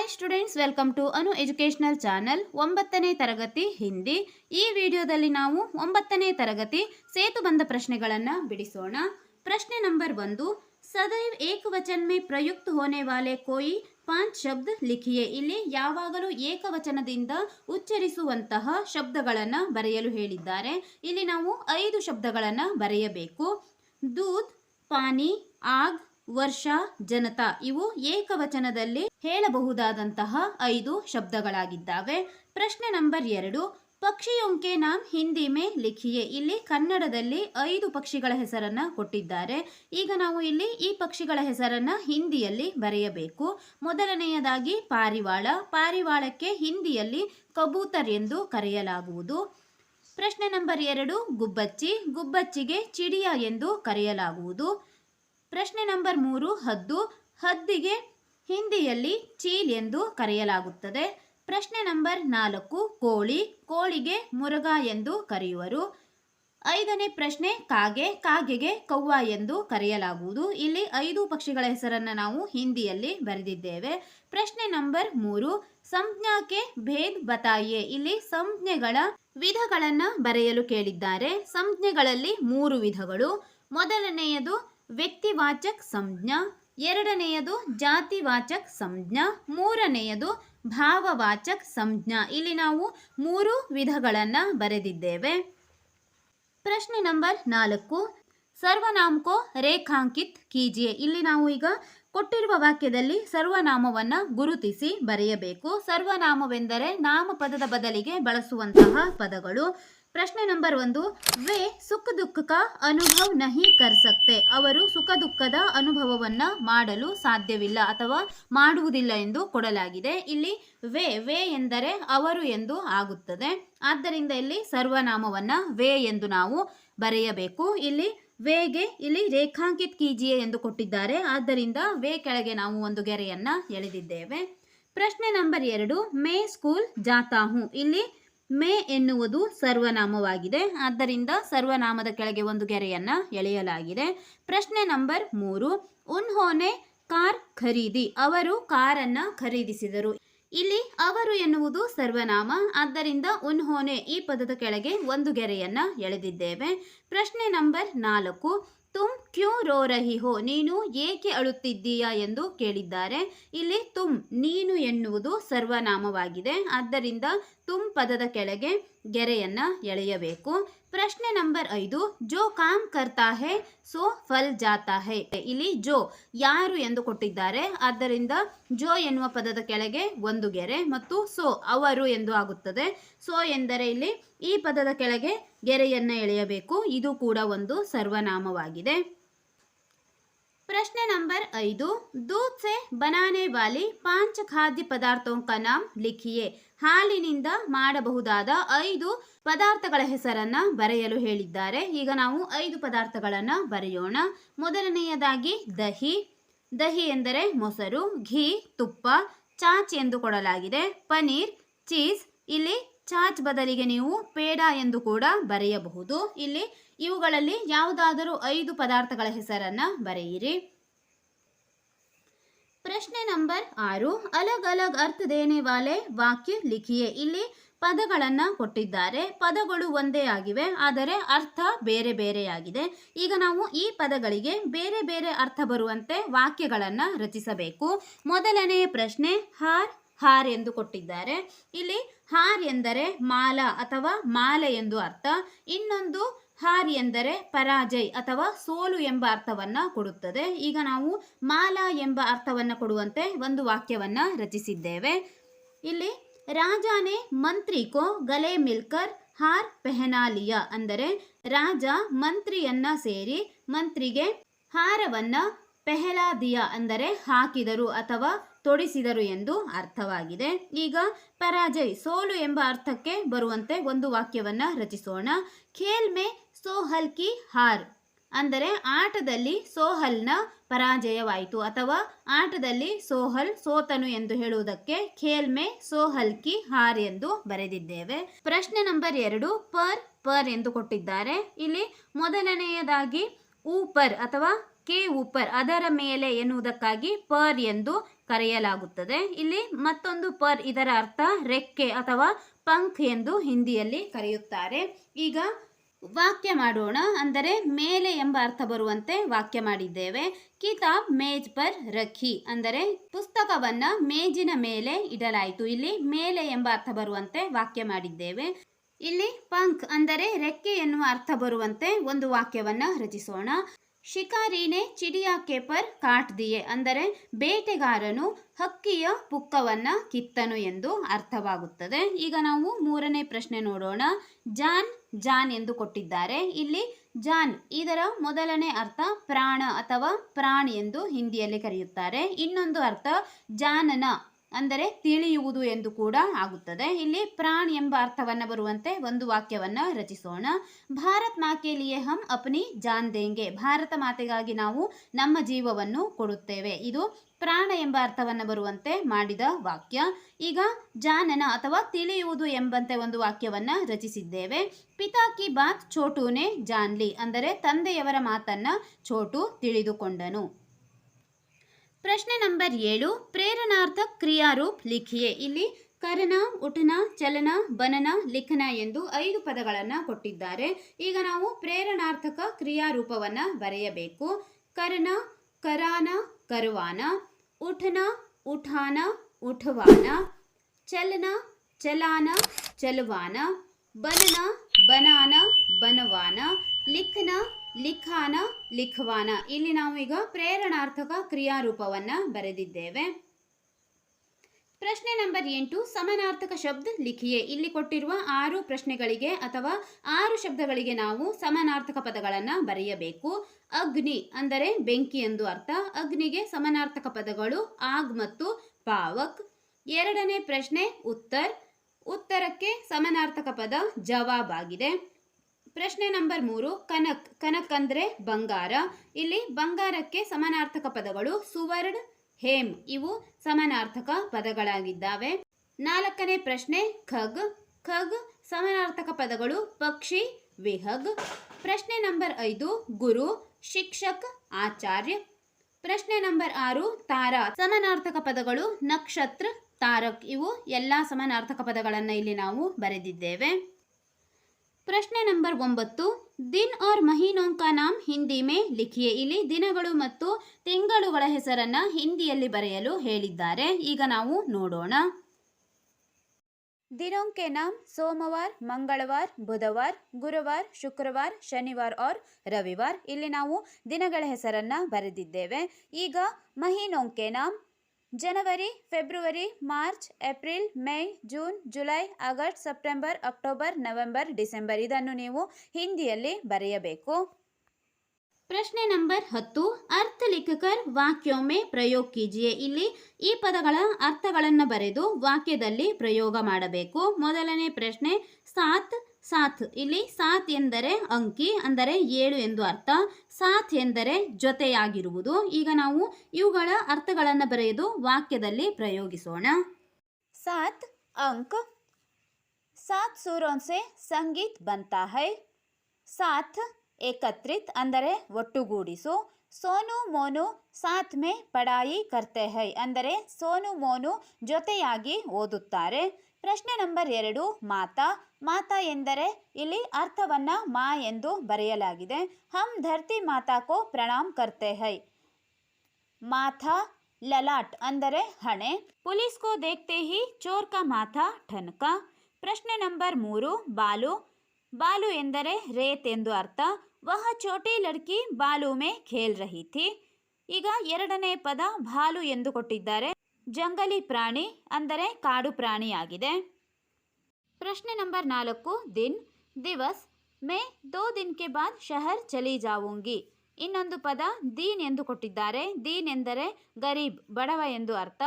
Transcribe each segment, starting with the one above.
Hi students welcome to Anu educational channel ಒಂಬತ್ತನೇ ತರಗತಿ ಹಿಂದಿ ಈ ವಿಡಿಯೋದಲ್ಲಿ ನಾವು ಒಂಬತ್ತನೇ ತರಗತಿ ಸೇತು ಬಂದ ಪ್ರಶ್ನೆಗಳನ್ನು ಬಿಡಿಸೋಣ. ಪ್ರಶ್ನೆ ನಂಬರ್ ಒಂದು, ಸದೈವ್ ಏಕವಚನ ಮೇ ಪ್ರಯುಕ್ತ ಹೋನೆ ವಾಲೆ ಕೋಯಿ ಪಾಂಚ್ ಶಬ್ದ ಲಿಖಿಯೇ. ಇಲ್ಲಿ ಯಾವಾಗಲೂ ಏಕವಚನದಿಂದ ಉಚ್ಚರಿಸುವಂತಹ ಶಬ್ದಗಳನ್ನು ಬರೆಯಲು ಹೇಳಿದ್ದಾರೆ. ಇಲ್ಲಿ ನಾವು ಐದು ಶಬ್ದಗಳನ್ನು ಬರೆಯಬೇಕು. ದೂದ್ ಪಾನಿ, ಆಗ್ ವರ್ಷ, ಜನತಾ ಇವು ಏಕವಚನದಲ್ಲಿ ಹೇಳಬಹುದಾದಂತಹ ಐದು ಶಬ್ದಗಳಾಗಿದ್ದಾವೆ. ಪ್ರಶ್ನೆ ನಂಬರ್ ಎರಡು, ಪಕ್ಷಿಯೊಂಕೆ ನಾಮ್ ಹಿಂದಿ ಮೇ ಲಿಖಿಯೇ. ಇಲ್ಲಿ ಕನ್ನಡದಲ್ಲಿ ಐದು ಪಕ್ಷಿಗಳ ಹೆಸರನ್ನ ಕೊಟ್ಟಿದ್ದಾರೆ. ಈಗ ನಾವು ಇಲ್ಲಿ ಈ ಪಕ್ಷಿಗಳ ಹೆಸರನ್ನ ಹಿಂದಿಯಲ್ಲಿ ಬರೆಯಬೇಕು. ಮೊದಲನೆಯದಾಗಿ ಪಾರಿವಾಳ. ಪಾರಿವಾಳಕ್ಕೆ ಹಿಂದಿಯಲ್ಲಿ ಕಬೂತರ್ ಎಂದು ಕರೆಯಲಾಗುವುದು. ಪ್ರಶ್ನೆ ನಂಬರ್ ಎರಡು, ಗುಬ್ಬಚ್ಚಿ. ಗುಬ್ಬಚ್ಚಿಗೆ ಚಿಡಿಯ ಎಂದು ಕರೆಯಲಾಗುವುದು. ಪ್ರಶ್ನೆ ನಂಬರ್ ಮೂರು, ಹದ್ದು. ಹದ್ದಿಗೆ ಹಿಂದಿಯಲ್ಲಿ ಚೀಲ್ ಎಂದು ಕರೆಯಲಾಗುತ್ತದೆ. ಪ್ರಶ್ನೆ ನಂಬರ್ ನಾಲ್ಕು, ಕೋಳಿ. ಕೋಳಿಗೆ ಮುರುಗ ಎಂದು ಕರೆಯುವರು. ಐದನೇ ಪ್ರಶ್ನೆ, ಕಾಗೆ. ಕಾಗೆಗೆ ಕವ್ವ ಎಂದು ಕರೆಯಲಾಗುವುದು. ಇಲ್ಲಿ ಐದು ಪಕ್ಷಿಗಳ ಹೆಸರನ್ನು ನಾವು ಹಿಂದಿಯಲ್ಲಿ ಬರೆದಿದ್ದೇವೆ. ಪ್ರಶ್ನೆ ನಂಬರ್ ಮೂರು ಸಂಜ್ಞಾಕ್ಕೆ ಭೇದ್ ಬತಾಯೆ. ಇಲ್ಲಿ ಸಂಜ್ಞೆಗಳ ವಿಧಗಳನ್ನು ಬರೆಯಲು ಕೇಳಿದ್ದಾರೆ. ಸಂಜ್ಞೆಗಳಲ್ಲಿ ಮೂರು ವಿಧಗಳು. ಮೊದಲನೆಯದು ವ್ಯಕ್ತಿವಾಚಕ್ ಸಂಜ್ಞಾ, ಎರಡನೆಯದು ಜಾತಿವಾಚಕ್ ಸಂಜ್ಞಾ, ಮೂರನೆಯದು ಭಾವವಾಚಕ್ ಸಂಜ್ಞಾ. ಇಲ್ಲಿ ನಾವು ಮೂರು ವಿಧಗಳನ್ನು ಬರೆದಿದ್ದೇವೆ. ಪ್ರಶ್ನೆ ನಂಬರ್ ನಾಲ್ಕು, ಸರ್ವನಾಮಕೋ ರೇಖಾಂಕಿತ್ ಕೀಜಿಯೆ. ಇಲ್ಲಿ ನಾವು ಈಗ ಕೊಟ್ಟಿರುವ ವಾಕ್ಯದಲ್ಲಿ ಸರ್ವನಾಮವನ್ನು ಗುರುತಿಸಿ ಬರೆಯಬೇಕು. ಸರ್ವನಾಮವೆಂದರೆ ನಾಮಪದದ ಬದಲಿಗೆ ಬಳಸುವಂತಹ ಪದಗಳು. ಪ್ರಶ್ನೆ ನಂಬರ್ ಒಂದು, ವೇ ಸುಖ ದುಃಖ ಅನುಭವ ನಹಿ ಕರ್ ಸಕ್ತೆ. ಅವರು ಸುಖ ದುಃಖದ ಅನುಭವವನ್ನು ಮಾಡಲು ಸಾಧ್ಯವಿಲ್ಲ ಅಥವಾ ಮಾಡುವುದಿಲ್ಲ ಎಂದು ಕೊಡಲಾಗಿದೆ. ಇಲ್ಲಿ ವೇ ವೇ ಎಂದರೆ ಅವರು ಎಂದು ಆಗುತ್ತದೆ. ಆದ್ದರಿಂದ ಇಲ್ಲಿ ಸರ್ವನಾಮವನ್ನ ವೇ ಎಂದು ನಾವು ಬರೆಯಬೇಕು. ಇಲ್ಲಿ ವೇಗೆ ಇಲ್ಲಿ ರೇಖಾಂಕಿತ್ ಕೀಜಿಯೆ ಎಂದು ಕೊಟ್ಟಿದ್ದಾರೆ. ಆದ್ದರಿಂದ ವೇ ಕೆಳಗೆ ನಾವು ಒಂದು ಗೆರೆಯನ್ನ ಎಳೆದಿದ್ದೇವೆ. ಪ್ರಶ್ನೆ ನಂಬರ್ ಎರಡು, ಮೇ ಸ್ಕೂಲ್ ಜಾತಾ ಹೂ ಇಲ್ಲಿ ಮೇ ಎನ್ನುವುದು ಸರ್ವನಾಮವಾಗಿದೆ. ಆದ್ದರಿಂದ ಸರ್ವನಾಮದ ಕೆಳಗೆ ಒಂದು ಗೆರೆಯನ್ನ ಎಳೆಯಲಾಗಿದೆ. ಪ್ರಶ್ನೆ ನಂಬರ್ ಮೂರು. ಉನ್ಹೋನೆ ಕಾರ್ ಖರೀದಿ. ಅವರು ಕಾರನ್ನು ಖರೀದಿಸಿದರು. ಇಲ್ಲಿ ಅವರು ಎನ್ನುವುದು ಸರ್ವನಾಮ. ಆದ್ದರಿಂದ ಉನ್ಹೋನೆ ಈ ಪದದ ಕೆಳಗೆ ಒಂದು ಗೆರೆಯನ್ನ ಎಳೆದಿದ್ದೇವೆ. ಪ್ರಶ್ನೆ ನಂಬರ್ ನಾಲ್ಕು. ತುಮ್ ಕ್ಯೂ ರೋ ರಹಿ ಹೋ, ನೀನು ಏಕೆ ಅಳುತ್ತಿದ್ದೀಯಾ ಎಂದು ಕೇಳಿದ್ದಾರೆ. ಇಲ್ಲಿ ತುಮ್ ನೀನು ಎನ್ನುವುದು ಸರ್ವನಾಮವಾಗಿದೆ. ಆದ್ದರಿಂದ ತುಮ್ ಪದದ ಕೆಳಗೆ ಗೆರೆಯನ್ನ ಎಳೆಯಬೇಕು. ಪ್ರಶ್ನೆ ನಂಬರ್ ಐದು, ಜೋ ಕಾಮ್ ಕರ್ತಾ ಹೇ, ಸೋ ಫಲ್ ಜಾತಾ ಹೇ. ಇಲ್ಲಿ ಜೋ ಯಾರು ಎಂದು ಕೊಟ್ಟಿದ್ದಾರೆ. ಆದ್ದರಿಂದ ಜೋ ಎನ್ನುವ ಪದದ ಕೆಳಗೆ ಒಂದು ಗೆರೆ ಮತ್ತು ಸೋ ಅವರು ಎಂದು ಆಗುತ್ತದೆ. ಸೋ ಎಂದರೆ ಇಲ್ಲಿ ಈ ಪದದ ಕೆಳಗೆ ಗೆರೆಯನ್ನು ಎಳೆಯಬೇಕು. ಇದು ಕೂಡ ಒಂದು ಸರ್ವನಾಮವಾಗಿದೆ. ಪ್ರಶ್ನೆ ನಂಬರ್ ಐದು दूध से बनाने वाली पांच ಖಾದ್ಯ ಪದಾರ್ಥೋं का नाम ಲಿಖಿಯೇ ಹಾಲಿನಿಂದ ಮಾಡಬಹುದಾದ ಐದು ಪದಾರ್ಥಗಳ ಹೆಸರನ್ನ ಬರೆಯಲು ಹೇಳಿದ್ದಾರೆ ಈಗ ನಾವು ಐದು ಪದಾರ್ಥಗಳನ್ನ ಬರೆಯೋಣ ಮೊದಲನೆಯದಾಗಿ ದಹಿ ದಹಿ ಎಂದರೆ ಮೊಸರು ಘೀ ತುಪ್ಪ ಚಾಚ್ ಎಂದು ಕೊಡಲಾಗಿದೆ ಪನೀರ್ ಚೀಸ್ ಇಲ್ಲಿ ಚಾಚ್ ಬದಲಿಗೆ ನೀವು ಪೇಡ ಎಂದು ಕೂಡ ಬರೆಯಬಹುದು ಇಲ್ಲಿ ಇವುಗಳಲ್ಲಿ ಯಾವುದಾದರೂ ಐದು ಪದಾರ್ಥಗಳ ಹೆಸರನ್ನ ಬರೆಯಿರಿ. ಪ್ರಶ್ನೆ ನಂಬರ್ ಆರು. ಅಲಗ್ ಅಲಗ್ ಅರ್ಥ ದೇನೆ ವಾಲೆ ವಾಕ್ಯ ಲಿಖಿಯೆ. ಇಲ್ಲಿ ಪದಗಳನ್ನು ಕೊಟ್ಟಿದ್ದಾರೆ. ಪದಗಳು ಒಂದೇ ಆಗಿವೆ, ಆದರೆ ಅರ್ಥ ಬೇರೆ ಬೇರೆಯಾಗಿದೆ. ಈಗ ನಾವು ಈ ಪದಗಳಿಗೆ ಬೇರೆ ಬೇರೆ ಅರ್ಥ ಬರುವಂತೆ ವಾಕ್ಯಗಳನ್ನು ರಚಿಸಬೇಕು. ಮೊದಲನೆಯ ಪ್ರಶ್ನೆ, ಹಾರ್ ಹಾರ್ ಎಂದು ಕೊಟ್ಟಿದ್ದಾರೆ. ಇಲ್ಲಿ ಹಾರ್ ಎಂದರೆ ಮಾಲ ಅಥವಾ ಮಾಲೆ ಎಂದು ಅರ್ಥ. ಇನ್ನೊಂದು ಹಾರ್ ಎಂದರೆ ಪರಾಜಯ್ ಅಥವಾ ಸೋಲು ಎಂಬ ಅರ್ಥವನ್ನ ಕೊಡುತ್ತದೆ. ಈಗ ನಾವು ಮಾಲಾ ಎಂಬ ಅರ್ಥವನ್ನ ಕೊಡುವಂತೆ ಒಂದು ವಾಕ್ಯವನ್ನ ರಚಿಸಿದ್ದೇವೆ. ಇಲ್ಲಿ, ರಾಜಾನೆ ಮಂತ್ರಿಕೋ ಗಲೆ ಮಿಲ್ಕರ್ ಹಾರ್ ಪೆಹನಾಲಿಯ ಅಂದರೆ ರಾಜ ಮಂತ್ರಿಯನ್ನ ಸೇರಿ ಮಂತ್ರಿಗೆ ಹಾರವನ್ನ ಪೆಹಲಾದಿಯ ಅಂದರೆ ಹಾಕಿದರು ಅಥವಾ ತೊಡಿಸಿದರು ಎಂದು ಅರ್ಥವಾಗಿದೆ. ಈಗ ಪರಾಜಯ್, ಸೋಲು ಎಂಬ ಅರ್ಥಕ್ಕೆ ಬರುವಂತೆ ಒಂದು ವಾಕ್ಯವನ್ನ ರಚಿಸೋಣ. ಖೇಲ್ ಮೇ ಸೋಹಲ್ ಕಿ ಹಾರ್ ಅಂದರೆ ಆಟದಲ್ಲಿ ಸೋಹಲ್ನ ಪರಾಜಯವಾಯಿತು ಅಥವಾ ಆಟದಲ್ಲಿ ಸೋಹಲ್ ಸೋತನು ಎಂದು ಹೇಳುವುದಕ್ಕೆ ಖೇಲ್ಮೆ ಸೋಹಲ್ ಕಿ ಹಾರ್ ಎಂದು ಬರೆದಿದ್ದೇವೆ. ಪ್ರಶ್ನೆ ನಂಬರ್ ಎರಡು, ಪರ್ ಪರ್ ಎಂದು ಕೊಟ್ಟಿದ್ದಾರೆ. ಇಲ್ಲಿ ಮೊದಲನೆಯದಾಗಿ ಊಪರ್ ಅಥವಾ ಕೆ ಊಪರ್ ಅದರ ಮೇಲೆ ಎನ್ನುವುದಕ್ಕಾಗಿ ಪರ್ ಎಂದು ಕರೆಯಲಾಗುತ್ತದೆ. ಇಲ್ಲಿ ಮತ್ತೊಂದು ಪರ್ ಇದರ ಅರ್ಥ ರೆಕ್ಕೆ ಅಥವಾ ಪಂಕ್ ಎಂದು ಹಿಂದಿಯಲ್ಲಿ ಕರೆಯುತ್ತಾರೆ. ಈಗ ವಾಕ್ಯ ಮಾಡೋಣ. ಅಂದರೆ ಮೇಲೆ ಎಂಬ ಅರ್ಥ ಬರುವಂತೆ ವಾಕ್ಯ ಮಾಡಿದ್ದೇವೆ. ಕಿತಾಬ್ ಮೇಜ್ ಪರ್ ರಖಿ. ಅಂದರೆ ಪುಸ್ತಕವನ್ನ ಮೇಜಿನ ಮೇಲೆ ಇಡಲಾಯಿತು. ಇಲ್ಲಿ ಮೇಲೆ ಎಂಬ ಅರ್ಥ ಬರುವಂತೆ ವಾಕ್ಯ ಮಾಡಿದ್ದೇವೆ. ಇಲ್ಲಿ ಪಂಕ್. ಅಂದರೆ ರೆಕ್ಕೆ ಎನ್ನುವ ಅರ್ಥ ಬರುವಂತೆ ಒಂದು ವಾಕ್ಯವನ್ನ ರಚಿಸೋಣ. ಶಿಕಾರಿನೇ ಚಿಡಿಯಾ ಕೇಪರ್ ಕಾಟ್ ದಿಯೆ ಅಂದರೆ ಬೇಟೆಗಾರನು ಹಕ್ಕಿಯ ಪುಕ್ಕವನ್ನ ಕಿತ್ತನು ಎಂದು ಅರ್ಥವಾಗುತ್ತದೆ. ಈಗ ನಾವು ಮೂರನೇ ಪ್ರಶ್ನೆ ನೋಡೋಣ. ಜಾನ್ ಜಾನ್ ಎಂದು ಕೊಟ್ಟಿದ್ದಾರೆ. ಇಲ್ಲಿ ಜಾನ್, ಇದರ ಮೊದಲನೇ ಅರ್ಥ ಪ್ರಾಣ ಅಥವಾ ಪ್ರಾಣ್ ಎಂದು ಹಿಂದಿಯಲ್ಲಿ ಕರೆಯುತ್ತಾರೆ. ಇನ್ನೊಂದು ಅರ್ಥ ಜಾನನ ಅಂದರೆ ತಿಳಿಯುವುದು ಎಂದು ಕೂಡ ಆಗುತ್ತದೆ. ಇಲ್ಲಿ ಪ್ರಾಣ್ ಎಂಬ ಅರ್ಥವನ್ನ ಬರುವಂತೆ ಒಂದು ವಾಕ್ಯವನ್ನ ರಚಿಸೋಣ. ಭಾರತ್ ಮಾಕೆ ಲಿಯೆ ಹಮ್ ಅಪ್ನಿ ಜಾನ್ ದೇಂಗೆ. ಭಾರತ ಮಾತೆಗಾಗಿ ನಾವು ನಮ್ಮ ಜೀವವನ್ನು ಕೊಡುತ್ತೇವೆ. ಇದು ಪ್ರಾಣ ಎಂಬ ಅರ್ಥವನ್ನ ಬರುವಂತೆ ಮಾಡಿದ ವಾಕ್ಯ. ಈಗ ಜಾನನ ಅಥವಾ ತಿಳಿಯುವುದು ಎಂಬಂತೆ ಒಂದು ವಾಕ್ಯವನ್ನ ರಚಿಸಿದ್ದೇವೆ. ಪಿತಾ ಕಿ ಬಾತ್ ಛೋಟುನೆ ಜಾನ್ಲಿ ಅಂದರೆ ತಂದೆಯವರ ಮಾತನ್ನ ಛೋಟು ತಿಳಿದುಕೊಂಡನು. ಪ್ರಶ್ನೆ ನಂಬರ್ ಏಳು ಪ್ರೇರಣಾರ್ಥ ಕ್ರಿಯಾರೂಪ್ ಲಿಖಿಯೆ. ಇಲ್ಲಿ ಕರನ ಉಠನ ಚಲನ, ಬನನ, ಲಿಖನ ಎಂದು ಐದು ಪದಗಳನ್ನು ಕೊಟ್ಟಿದ್ದಾರೆ. ಈಗ ನಾವು ಪ್ರೇರಣಾರ್ಥಕ ಕ್ರಿಯಾರೂಪವನ್ನು ಬರೆಯಬೇಕು. ಕರನ ಕರಾನ, ಕರುವಾನ. ಉಠನ ಉಠಾನ, ಉಠವಾನ. ಚಲನ, ಚಲಾನ, ಚಲುವಾನ. ಬನನ, ಬನಾನ, ಬನವಾನ. ಲಿಖನ ಲಿಖಾನ, ಲಿಖವಾನ. ಇಲ್ಲಿ ನಾವು ಈಗ ಪ್ರೇರಣಾರ್ಥಕ ಕ್ರಿಯಾರೂಪವನ್ನ ಬರೆದಿದ್ದೇವೆ. ಪ್ರಶ್ನೆ ನಂಬರ್ ಎಂಟು, ಸಮಾನಾರ್ಥಕ ಶಬ್ದ ಲಿಖಿಯೇ. ಇಲ್ಲಿ ಕೊಟ್ಟಿರುವ ಆರು ಪ್ರಶ್ನೆಗಳಿಗೆ ಅಥವಾ ಆರು ಶಬ್ದಗಳಿಗೆ ನಾವು ಸಮಾನಾರ್ಥಕ ಪದಗಳನ್ನು ಬರೆಯಬೇಕು. ಅಗ್ನಿ ಅಂದರೆ ಬೆಂಕಿ ಎಂದು ಅರ್ಥ. ಅಗ್ನಿಗೆ ಸಮಾನಾರ್ಥಕ ಪದಗಳು ಆಗ್ ಮತ್ತು ಪಾವಕ್. ಎರಡನೇ ಪ್ರಶ್ನೆ, ಉತ್ತರ್. ಉತ್ತರಕ್ಕೆ ಸಮಾನಾರ್ಥಕ ಪದ ಜವಾಬ್ ಆಗಿದೆ. ಪ್ರಶ್ನೆ ನಂಬರ್ ಮೂರು, ಕನಕ್ ಕನಕ್ ಅಂದ್ರೆ ಬಂಗಾರ. ಇಲ್ಲಿ ಬಂಗಾರಕ್ಕೆ ಸಮಾನಾರ್ಥಕ ಪದಗಳು ಸುವರ್ಣ, ಹೇಮ್ ಇವು ಸಮಾನಾರ್ಥಕ ಪದಗಳಾಗಿದ್ದಾವೆ. ನಾಲ್ಕನೇ ಪ್ರಶ್ನೆ, ಖಗ್ ಖಗ್ ಸಮಾನಾರ್ಥಕ ಪದಗಳು ಪಕ್ಷಿ, ವಿಹಗ್. ಪ್ರಶ್ನೆ ನಂಬರ್ ಐದು, ಗುರು, ಶಿಕ್ಷಕ್, ಆಚಾರ್ಯ. ಪ್ರಶ್ನೆ ನಂಬರ್ ಆರು, ತಾರಾ ಸಮಾನಾರ್ಥಕ ಪದಗಳು ನಕ್ಷತ್ರ, ತಾರಕ್ ಇವು ಎಲ್ಲ ಸಮಾನಾರ್ಥಕ ಪದಗಳನ್ನು ಇಲ್ಲಿ ನಾವು ಬರೆದಿದ್ದೇವೆ. ಪ್ರಶ್ನೆ ನಂಬರ್ ಒಂಬತ್ತು. ದಿನ್ ಔರ್ ಮಹೀನೋಂ ಕಾ ನಾಮ್ ಹಿಂದಿ ಮೇ ಲಿಖಿಯೇ ಇಲ್ಲಿ ದಿನಗಳು ಮತ್ತು ತಿಂಗಳುಗಳ ಹೆಸರನ್ನು ಹಿಂದಿಯಲ್ಲಿ ಬರೆಯಲು ಹೇಳಿದ್ದಾರೆ. ಈಗ ನಾವು ನೋಡೋಣ. ದಿನೋಂಕೆ ನಾಮ್ ಸೋಮವಾರ, ಮಂಗಳವಾರ, ಬುಧವಾರ, ಗುರುವಾರ, ಶುಕ್ರವಾರ, ಶನಿವಾರ ಔರ್ ರವಿವಾರ. ಇಲ್ಲಿ ನಾವು ದಿನಗಳ ಹೆಸರನ್ನು ಬರೆದಿದ್ದೇವೆ. ಈಗ ಮಹೀನೋಂಕೆ ನಾಮ್ ಜನವರಿ, ಫೆಬ್ರವರಿ, March, April, May, June, July, August, September, October, November, December ಇದನ್ನು ನೀವು ಹಿಂದಿಯಲ್ಲಿ ಬರೆಯಬೇಕು. ಪ್ರಶ್ನೆ ನಂಬರ್ ಹತ್ತು. ಅರ್ಥ ಲಿಖಕರ್ ವಾಕ್ಯೊಮ್ಮೆ ಪ್ರಯೋಗ ಕೀಜಿಯೇ. ಇಲ್ಲಿ ಈ ಪದಗಳ ಅರ್ಥಗಳನ್ನು ಬರೆದು ವಾಕ್ಯದಲ್ಲಿ ಪ್ರಯೋಗ ಮಾಡಬೇಕು. ಮೊದಲನೇ ಪ್ರಶ್ನೆ, ಸಾತ್ ಸಾಥ್ ಇಲ್ಲಿ ಸಾತ್ ಎಂದರೆ ಅಂಕಿ, ಅಂದರೆ ಏಳು ಎಂದು ಅರ್ಥ. ಸಾಥ್ ಎಂದರೆ ಜೊತೆಯಾಗಿರುವುದು. ಈಗ ನಾವು ಇವುಗಳ ಅರ್ಥಗಳನ್ನು ಬರೆದು ವಾಕ್ಯದಲ್ಲಿ ಪ್ರಯೋಗಿಸೋಣ. ಸಾತ್, ಅಂಕ್. ಸಾತ್ ಸೂರೋನ್ಸೆ, ಸಂಗೀತ್ ಬಂತಾ ಹೈ ಸಾಥ್ ಏಕತ್ರಿತ್, ಅಂದರೆ ಒಟ್ಟುಗೂಡಿಸು. ಸೋನು, ಮೋನು ಸಾಥ್ ಮೇ, ಪಡಾಯಿ ಕರ್ತೆ ಹೈ ಅಂದರೆ ಸೋನು, ಮೋನು ಜೊತೆಯಾಗಿ ಓದುತ್ತಾರೆ. ಪ್ರಶ್ನೆ ನಂಬರ್ ಎರಡು, ಮಾತಾ. ಮಾತಾ ಎಂದರೆ ಇಲ್ಲಿ ಅರ್ಥವನ್ನ ಮಾ ಎಂದು ಬರೆಯಲಾಗಿದೆ. ಹಮ್ ಧರ್ತಿ ಮಾತಾ ಕೋ ಪ್ರಣಾಮ್ ಕರ್ತೆ ಹೈ. ಮಾಥಾ ಲಲಾಟ್ ಅಂದರೆ ಹಣೆ. ಪೊಲೀಸ್ ಕೋ ದೇಖ್ತೆ ಹಿ ಚೋರ್ ಕ ಮಾಥಾ ಠನ್ಕ ಪ್ರಶ್ನೆ ನಂಬರ್ ಮೂರು, ಬಾಲು. ಬಾಲು ಎಂದರೆ ರೇತ್ ಎಂದು ಅರ್ಥ. ವಹ ಚೋಟಿ ಲಡ್ಕಿ ಬಾಲು ಮೇ ಖೇಲ್ ರಹಿ ಥಿ. ಈಗ ಎರಡನೇ ಪದ ಬಾಲು ಎಂದು ಕೊಟ್ಟಿದ್ದಾರೆ. ಜಂಗಲಿ ಪ್ರಾಣಿ ಅಂದರೆ ಕಾಡು ಪ್ರಾಣಿಯಾಗಿದೆ. ಪ್ರಶ್ನೆ ನಂಬರ್ ನಾಲ್ಕು, ದಿನ್, ದಿವಸ್, ಮೇ, ದೋ ದಿನ್ ಕೆ ಬಾದ್ ಶಹರ್ ಚಲಿ ಜಾವುಂಗಿ. ಇನ್ನೊಂದು ಪದ, ದೀನ್ ಎಂದು ಕೊಟ್ಟಿದ್ದಾರೆ. ದೀನ್ ಎಂದರೆ ಗರೀಬ್, ಬಡವ ಎಂದು ಅರ್ಥ.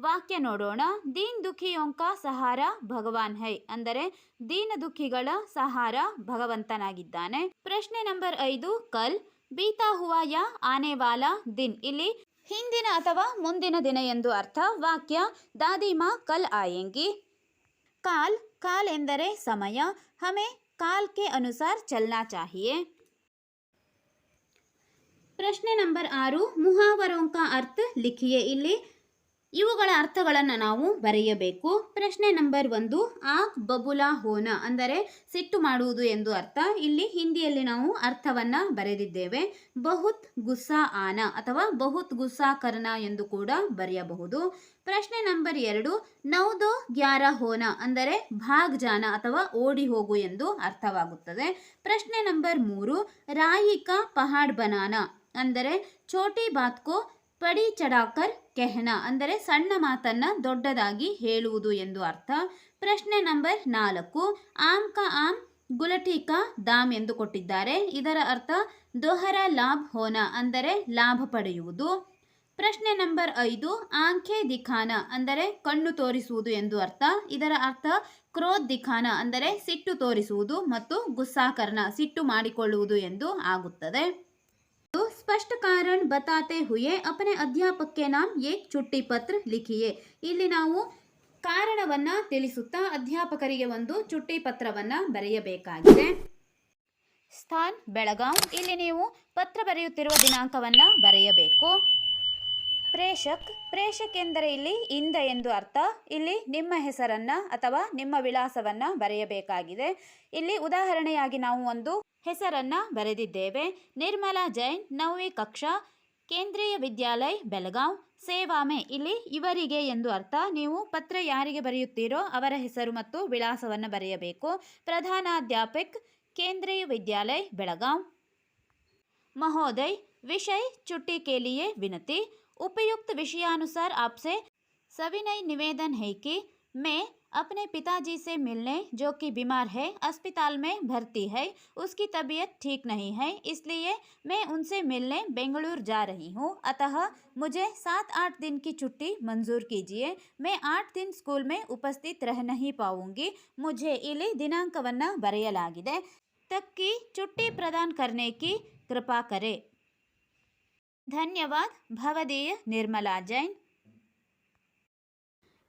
ವಾಕ್ಯ ನೋಡೋಣ. ದೀನ್ ದುಃಖಿಯೋಂಕ ಸಹಾರ ಭಗವಾನ್ ಹೈ ಅಂದರೆ ದೀನ ದುಃಖಿಗಳ ಸಹಾರ ಭಗವಂತನಾಗಿದ್ದಾನೆ. ಪ್ರಶ್ನೆ ನಂಬರ್ ಐದು, ಕಲ್, ಬೀತಾ ಹುವಾ ಯಾ ಆನೆ ವಾಲಾ ದಿನ್. ಇಲ್ಲಿ ಹಿಂದಿನ ಅಥವಾ ಮುಂದಿನ ದಿನ ಎಂದು ಅರ್ಥ ವಾಕ್ಯ ದಾದಿಮಾ ಕಲ್ ಆಯಂಗಿ. ಕಾಲ್ ಕಾಲ್ ಎಂದರೆ ಸಮಯ, ಹಮೆ ಕಾಲ್ ಕೆ ಅನುಸಾರ ಚಲನಾ ಚಾಹಿಯೆ. ಪ್ರಶ್ನೆ ನಂಬರ್ ಆರು ಮುಹಾವರೋಂ ಕಾ ಅರ್ಥ ಲಿಖಿಯೇ ಇಲ್ಲಿ. ಇವುಗಳ ಅರ್ಥಗಳನ್ನು ನಾವು ಬರೆಯಬೇಕು. ಪ್ರಶ್ನೆ ನಂಬರ್ ಒಂದು, ಆಕ್ ಬಬುಲಾ ಹೋನ ಅಂದರೆ ಸಿಟ್ಟು ಮಾಡುವುದು ಎಂದು ಅರ್ಥ. ಇಲ್ಲಿ ಹಿಂದಿಯಲ್ಲಿ ನಾವು ಅರ್ಥವನ್ನು ಬರೆದಿದ್ದೇವೆ. ಬಹುತ್ ಗುಸ್ಸಾ ಆನ ಅಥವಾ ಬಹುತ್ ಗುಸ್ಸಾ ಕರ್ನ ಎಂದು ಕೂಡ ಬರೆಯಬಹುದು. ಪ್ರಶ್ನೆ ನಂಬರ್ ಎರಡು, ನೌದೋ ಗ್ಯಾರ ಹೋನ ಅಂದರೆ ಭಾಗ್ ಜಾನ ಅಥವಾ ಓಡಿ ಹೋಗು ಎಂದು ಅರ್ಥವಾಗುತ್ತದೆ. ಪ್ರಶ್ನೆ ನಂಬರ್ ಮೂರು, ರಾಯಿಕಾ ಪಹಾಡ್ ಬನಾನ ಅಂದರೆ ಚೋಟಿ ಬಾತ್ಕೋ ಪಡಿ ಚಡಾಕರ್ ಕೆಹನ ಅಂದರೆ ಸಣ್ಣ ಮಾತನ್ನ ದೊಡ್ಡದಾಗಿ ಹೇಳುವುದು ಎಂದು ಅರ್ಥ. ಪ್ರಶ್ನೆ ನಂಬರ್ ನಾಲ್ಕು. ಆಮ್ ಕಾ ಆಮ್, ಗುಲಟಿ ದಾಮ್ ಎಂದು ಕೊಟ್ಟಿದ್ದಾರೆ. ಇದರ ಅರ್ಥ ದೊಹರ ಲಾಭ್ ಹೋನ ಅಂದರೆ ಲಾಭ ಪಡೆಯುವುದು. ಪ್ರಶ್ನೆ ನಂಬರ್ ಐದು. ಆಂಖೆ ದಿಖಾನ ಅಂದರೆ ಕಣ್ಣು ತೋರಿಸುವುದು ಎಂದು ಅರ್ಥ. ಇದರ ಅರ್ಥ ಕ್ರೋಧ್ ದಿಖಾನ ಅಂದರೆ ಸಿಟ್ಟು ತೋರಿಸುವುದು ಮತ್ತು ಗುಸ್ಸಾಕರ್ನ ಸಿಟ್ಟು ಮಾಡಿಕೊಳ್ಳುವುದು ಎಂದು ಆಗುತ್ತದೆ. तो स्पष्ट कारण बताते हुए अपने अध्यापक के नाम एक ಚುಟ್ಟಿ ಪತ್ರ ಲಿಖಿಯೇ ಇಲ್ಲಿ ನಾವು ಕಾರಣವನ್ನ ತಿಳಿಸುತ್ತಾ ಅಧ್ಯಾಪಕರಿಗೆ ಒಂದು ಚುಟ್ಟಿ ಪತ್ರವನ್ನ ಬರೆಯಬೇಕಾಗಿದೆ ಸ್ಥಾನ್ ಬೆಳಗಾವ್ ಇಲ್ಲಿ ನೀವು ಪತ್ರ ಬರೆಯುತ್ತಿರುವ ದಿನಾಂಕವನ್ನ ಬರೆಯಬೇಕು ಪ್ರೇಷಕ್ ಪ್ರೇಷಕ್ ಎಂದರೆ ಇಲ್ಲಿ ಇಂದ ಎಂದು ಅರ್ಥ. ಇಲ್ಲಿ ನಿಮ್ಮ ಹೆಸರನ್ನ ಅಥವಾ ನಿಮ್ಮ ವಿಳಾಸವನ್ನು ಬರೆಯಬೇಕಾಗಿದೆ. ಇಲ್ಲಿ ಉದಾಹರಣೆಯಾಗಿ ನಾವು ಒಂದು ಹೆಸರನ್ನ ಬರೆದಿದ್ದೇವೆ. ನಿರ್ಮಲಾ ಜೈನ್, ನವವಿ ಕಕ್ಷಾ, ಕೇಂದ್ರೀಯ ವಿದ್ಯಾಲಯ, ಬೆಳಗಾವ್, ಸೇವಾಮೆ. ಇಲ್ಲಿ ಇವರಿಗೆ ಎಂದು ಅರ್ಥ. ನೀವು ಪತ್ರ ಯಾರಿಗೆ ಬರೆಯುತ್ತೀರೋ ಅವರ ಹೆಸರು ಮತ್ತು ವಿಳಾಸವನ್ನು ಬರೆಯಬೇಕು. ಪ್ರಧಾನಾಧ್ಯಾಪಕ್, ಕೇಂದ್ರೀಯ ವಿದ್ಯಾಲಯ ಬೆಳಗಾಂ ಮಹೋದಯ್, ವಿಷಯ್ ಚುಟ್ಟಿ ಕೇಳಿಯೇ ವಿನತಿ. उपयुक्त विषयानुसार आपसे सविनय निवेदन है कि मैं अपने पिताजी से मिलने जो कि बीमार है अस्पताल में भर्ती है उसकी तबीयत ठीक नहीं है इसलिए मैं उनसे मिलने बेंगलुरु जा रही हूँ अतः मुझे सात आठ दिन की छुट्टी मंजूर कीजिए मैं आठ दिन स्कूल में उपस्थित रह नहीं पाऊंगी मुझे ಇಲ್ಲಿ ದಿನಾಂಕವನ್ನು ಬರೆಯಲಾಗಿದೆ तक की छुट्टी प्रदान करने की कृपा करें धन्यवाद भवदीय निर्मला जैन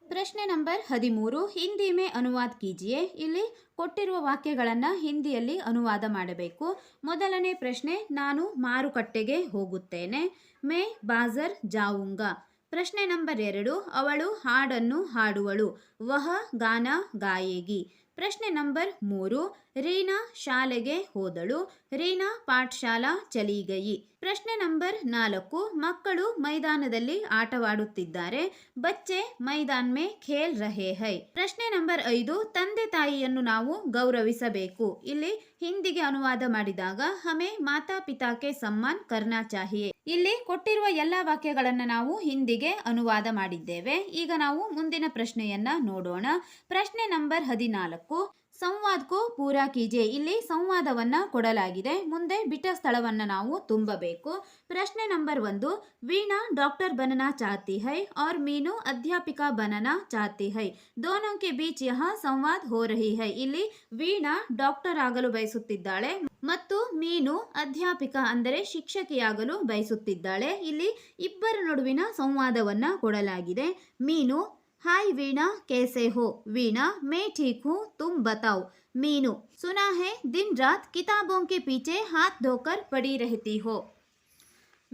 ಪ್ರಶ್ನೆ ನಂಬರ್ ಹದಿಮೂರು ಹಿಂದಿ ಮೇ ಅನುವಾದ ಕೀಜಿಯೆ ಇಲ್ಲಿ ಕೊಟ್ಟಿರುವ ವಾಕ್ಯಗಳನ್ನು ಹಿಂದಿಯಲ್ಲಿ ಅನುವಾದ ಮಾಡಬೇಕು ಮೊದಲನೇ ಪ್ರಶ್ನೆ ನಾನು ಮಾರುಕಟ್ಟೆಗೆ ಹೋಗುತ್ತೇನೆ ಮೇ ಬಾಜರ್ ಜಾವುಂಗಾ ಪ್ರಶ್ನೆ ನಂಬರ್ ಎರಡು ಅವಳು ಹಾಡನ್ನು ಹಾಡುವಳು ವಹ ಗಾನ ಗಾಯೇಗಿ ಪ್ರಶ್ನೆ ನಂಬರ್ ಮೂರು ರೀನಾ ಶಾಲೆಗೆ ಹೋದಳು ರೀನಾ ಪಾಠಶಾಲಾ ಚಲಿ ಗಯಿ ಪ್ರಶ್ನೆ ನಂಬರ್ ನಾಲ್ಕು, ಮಕ್ಕಳು ಮೈದಾನದಲ್ಲಿ ಆಟವಾಡುತ್ತಿದ್ದಾರೆ. ಬಚ್ಚೆ ಮೈದಾನ್ ಮೇ ಖೇಲ್ ರಹೇ ಹೈ. ಪ್ರಶ್ನೆ ನಂಬರ್ ಐದು, ತಂದೆ ತಾಯಿಯನ್ನು ನಾವು ಗೌರವಿಸಬೇಕು. ಇಲ್ಲಿ ಹಿಂದಿಗೆ ಅನುವಾದ ಮಾಡಿದಾಗ, ಹಮೆ ಮಾತಾ ಪಿತಾಕೆ ಸಮ್ಮಾನ್ ಕರ್ನಾ ಚಾಹಿಯೆ. ಇಲ್ಲಿ ಕೊಟ್ಟಿರುವ ಎಲ್ಲ ವಾಕ್ಯಗಳನ್ನು ನಾವು ಹಿಂದಿಗೆ ಅನುವಾದ ಮಾಡಿದ್ದೇವೆ. ಈಗ ನಾವು ಮುಂದಿನ ಪ್ರಶ್ನೆಯನ್ನ ನೋಡೋಣ. ಪ್ರಶ್ನೆ ನಂಬರ್ ಹದಿನಾಲ್ಕು ಸಂವಾದಕ್ಕೂ ಪೂರಾ ಕೀಜೆ ಇಲ್ಲಿ ಸಂವಾದವನ್ನ ಕೊಡಲಾಗಿದೆ ಮುಂದೆ ಬಿಟ್ಟ ಸ್ಥಳವನ್ನ ನಾವು ತುಂಬಬೇಕು ಪ್ರಶ್ನೆ ನಂಬರ್ ಒಂದು ವೀಣಾ ಡಾಕ್ಟರ್ बनना चाहती है और मीनू अध्यापिका बनना चाहती है दोनों के बीच यहाँ ಸಂವಾದ हो रही है ಇಲ್ಲಿ ವೀಣಾ ಡಾಕ್ಟರ್ ಆಗಲು ಬಯಸುತ್ತಿದ್ದಾಳೆ ಮತ್ತು ಮೀನು ಅಧ್ಯಾಪಿಕ ಅಂದರೆ ಶಿಕ್ಷಕಿಯಾಗಲು ಬಯಸುತ್ತಿದ್ದಾಳೆ ಇಲ್ಲಿ ಇಬ್ಬರ ನಡುವಿನ ಸಂವಾದವನ್ನ ಕೊಡಲಾಗಿದೆ ಮೀನು हाय वीणा, कैसे हो? वीणा, मैं ठीक हूँ, तुम बताओ। मीनू, सुना है दिन रात किताबों के पीछे हाथ धोकर पड़ी रहती हो।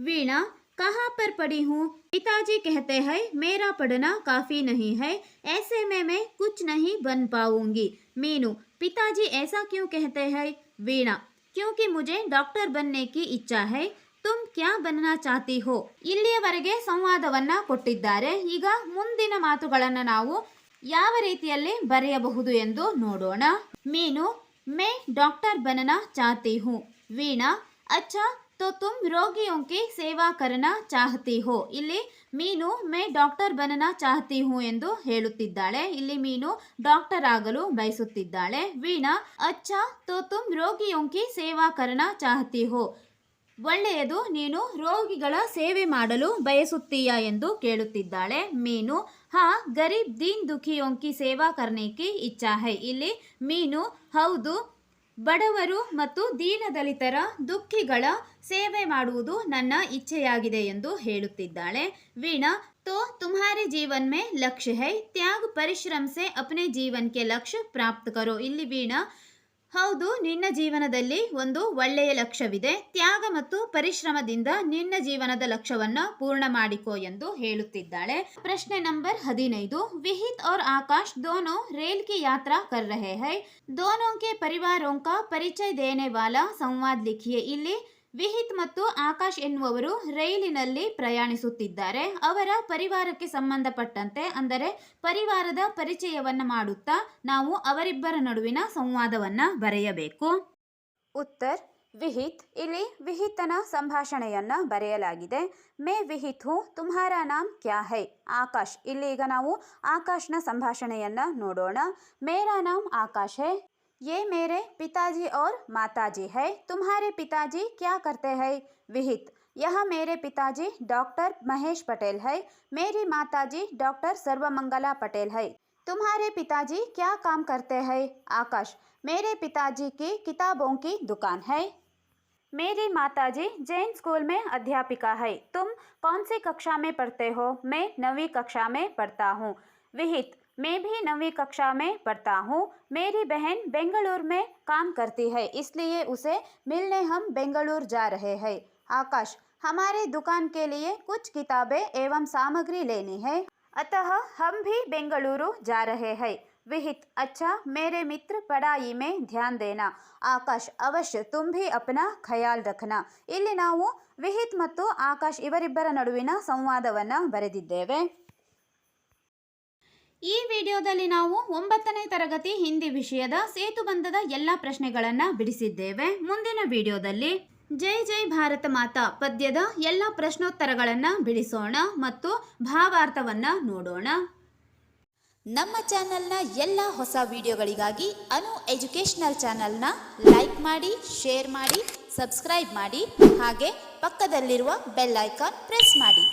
वीणा, कहाँ पर पड़ी हूँ? पिताजी कहते हैं, मेरा पढ़ना काफ़ी नहीं है, ऐसे में मैं कुछ नहीं बन पाऊँगी। मीनू, पिताजी ऐसा क्यों कहते हैं? वीणा, क्योंकि मुझे डॉक्टर बनने की इच्छा है ತುಮ್ ಕ್ಯಾ ಬನ್ನಾ ಚಾತಿ ಹೋ ಇಲ್ಲಿಯವರೆಗೆ ಸಂವಾದವನ್ನ ಕೊಟ್ಟಿದ್ದಾರೆ. ಈಗ ಮುಂದಿನ ಮಾತುಗಳನ್ನು ನಾವು ಯಾವ ರೀತಿಯಲ್ಲಿ ಬರೆಯಬಹುದು ಎಂದು ನೋಡೋಣ. ಮೀನು, ಮೇ ಡಾಕ್ಟರ್ ಬನ್ನಾ ಚಾತಿ ಹೂ. ವೀಣಾ ಅಚ್ಛಾ ತೋ ತುಮ್ ರೋಗಿಯೋಂಕಿ ಸೇವಾ ಕರನ ಚಾಹತಿ ಹೋ. ಇಲ್ಲಿ ಮೀನು, ಮೇ ಡಾಕ್ಟರ್ ಬನನ ಚಾಹತಿ ಹೂ ಎಂದು ಹೇಳುತ್ತಿದ್ದಾಳೆ. ಇಲ್ಲಿ ಮೀನು ಡಾಕ್ಟರ್ ಆಗಲು ಬಯಸುತ್ತಿದ್ದಾಳೆ. ವೀಣಾ ಅಚ್ಛಾ ತೋ ತುಮ್ ರೋಗಿಯೋಂಕಿ ಸೇವಾ ಕರನ ಚಾಹತಿ ಹೋ. ಒಳ್ಳೆಯದು ನೀನು ರೋಗಿಗಳ ಸೇವೆ ಮಾಡಲು ಬಯಸುತ್ತೀಯಾ ಎಂದು ಕೇಳುತ್ತಿದ್ದಾಳೆ ಮೀನು ಹಾ ಗರೀಬ್ ದೀನ್ ದುಖಿಯೋಂಕಿ ಸೇವಾ ಕರ್ನೇಕಿ ಇಚ್ಛಾ ಹೈ ಇಲ್ಲಿ ಮೀನು ಹೌದು ಬಡವರು ಮತ್ತು ದೀನದಲಿತರ ದುಃಖಿಗಳ ಸೇವೆ ಮಾಡುವುದು ನನ್ನ ಇಚ್ಛೆಯಾಗಿದೆ ಎಂದು ಹೇಳುತ್ತಿದ್ದಾಳೆ ವೀಣಾ तो तुम्हारे जीवन में लक्ष्य है त्याग परिश्रम से अपने जीवन के लक्ष्य प्राप्त करो ಇಲ್ಲಿ ವೀಣಾ ಹೌದು ನಿನ್ನ ಜೀವನದಲ್ಲಿ ಒಂದು ಒಳ್ಳೆಯ ಲಕ್ಷ್ಯವಿದೆ ತ್ಯಾಗ ಮತ್ತು ಪರಿಶ್ರಮದಿಂದ ನಿನ್ನ ಜೀವನದ ಲಕ್ಷ್ಯವನ್ನ ಪೂರ್ಣ ಮಾಡಿಕೋ ಎಂದು ಹೇಳುತ್ತಿದ್ದಾಳೆ ಪ್ರಶ್ನೆ ನಂಬರ್ ಹದಿನೈದು ವಿಹಿತ್ और आकाश दोनों रेल की यात्रा कर रहे हैं दोनों के परिवारों का परिचय देने वाला संवाद लिखिए ಇಲ್ಲಿ ವಿಹಿತ್ ಮತ್ತು ಆಕಾಶ್ ಎನ್ನುವವರು ರೈಲಿನಲ್ಲಿ ಪ್ರಯಾಣಿಸುತ್ತಿದ್ದಾರೆ. ಅವರ ಪರಿವಾರಕ್ಕೆ ಸಂಬಂಧಪಟ್ಟಂತೆ ಅಂದರೆ ಪರಿವಾರದ ಪರಿಚಯವನ್ನ ಮಾಡುತ್ತಾ ನಾವು ಅವರಿಬ್ಬರ ನಡುವಿನ ಸಂವಾದವನ್ನ ಬರೆಯಬೇಕು. ಉತ್ತರ್, ವಿಹಿತ್, ಇಲ್ಲಿ ವಿಹಿತನ ಸಂಭಾಷಣೆಯನ್ನ ಬರೆಯಲಾಗಿದೆ. ಮೇ ವಿಹಿತ್ ಹೂ ತುಮ್ಹಾರ ನಾಮ್ ಕ್ಯಾ ಹೈ? ಆಕಾಶ್ ಇಲ್ಲಿ ಈಗ ನಾವು ಆಕಾಶ್ನ ಸಂಭಾಷಣೆಯನ್ನ ನೋಡೋಣ. ಮೇರಾ ನಾಮ್ ಆಕಾಶ್ ಹೈ? ये मेरे पिताजी और माताजी है। तुम्हारे पिताजी क्या करते हैं? विहित। यह मेरे पिताजी डॉक्टर महेश पटेल है। मेरी माताजी डॉक्टर सर्वमंगला पटेल है। तुम्हारे पिताजी क्या काम करते हैं? आकाश। मेरे पिताजी की किताबों की दुकान है। मेरी माताजी जैन स्कूल में अध्यापिका है। तुम कौन सी कक्षा में पढ़ते हो? मैं नवी कक्षा में पढ़ता हूँ। विहित। मैं भी नवीं कक्षा में पढ़ता हूँ मेरी बहन बेंगलुरु में काम करती है इसलिए उसे मिलने हम बेंगलुरु जा रहे हैं आकाश हमारे दुकान के लिए कुछ किताबें एवं सामग्री लेनी है अतः हम भी बेंगलुरु जा रहे हैं विहित अच्छा मेरे मित्र पढ़ाई में ध्यान देना ಆಕಾಶ್ ಅವಶ್ಯ ತುಮ್ ಭಿ ಅಪ್ನಾ ಖಯಾಲ್ ರಖನಾ ಇಲ್ಲಿ ನಾವು ವಿಹಿತ್ ಮತ್ತು ಆಕಾಶ್ ಇವರಿಬ್ಬರ ನಡುವಿನ ಸಂವಾದವನ್ನು ಬರೆದಿದ್ದೇವೆ ಈ ವಿಡಿಯೋದಲ್ಲಿ ನಾವು ಒಂಬತ್ತನೇ ತರಗತಿ ಹಿಂದಿ ವಿಷಯದ ಸೇತು ಸೇತುಬಂಧದ ಎಲ್ಲ ಪ್ರಶ್ನೆಗಳನ್ನು ಬಿಡಿಸಿದ್ದೇವೆ. ಮುಂದಿನ ವಿಡಿಯೋದಲ್ಲಿ ಜೈ ಜೈ ಭಾರತ ಮಾತಾ ಪದ್ಯದ ಎಲ್ಲ ಪ್ರಶ್ನೋತ್ತರಗಳನ್ನು ಬಿಡಿಸೋಣ ಮತ್ತು ಭಾವಾರ್ಥವನ್ನ ನೋಡೋಣ. ನಮ್ಮ ಚಾನೆಲ್ನ ಎಲ್ಲ ಹೊಸ ವಿಡಿಯೋಗಳಿಗಾಗಿ ಅನು ಎಜುಕೇಶನಲ್ ಚಾನೆಲ್ನ ಲೈಕ್ ಮಾಡಿ, ಶೇರ್ ಮಾಡಿ, ಸಬ್ಸ್ಕ್ರೈಬ್ ಮಾಡಿ, ಹಾಗೆ ಪಕ್ಕದಲ್ಲಿರುವ ಬೆಲ್ ಐಕಾನ್ ಪ್ರೆಸ್ ಮಾಡಿ.